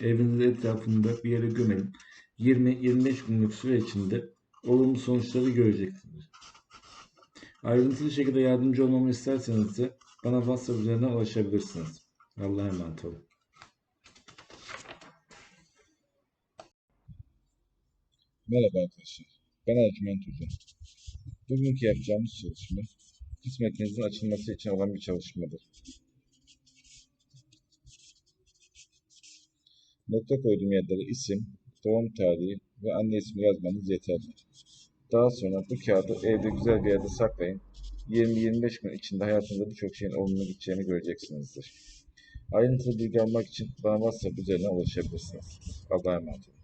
Evinizin etrafında bir yere gömelim. 20-25 günlük süre içinde olumlu sonuçları göreceksiniz. Ayrıntılı şekilde yardımcı olmamı isterseniz de bana WhatsApp üzerinden ulaşabilirsiniz. Allah'a emanet olun. Merhaba arkadaşlar. Ben Ercüment Hoca. Bugünkü yapacağımız çalışma kısmetinizin açılması için olan bir çalışmadır. Nokta koyduğum yerlere isim, doğum tarihi ve anne ismi yazmanız yeterli. Daha sonra bu kağıdı evde güzel bir yerde saklayın. 20-25 gün içinde hayatınızda birçok şeyin olumlu gideceğini göreceksinizdir. Ayrıntılı bilgi almak için bana WhatsApp üzerinden ulaşabilirsiniz. Allah'a emanet olun.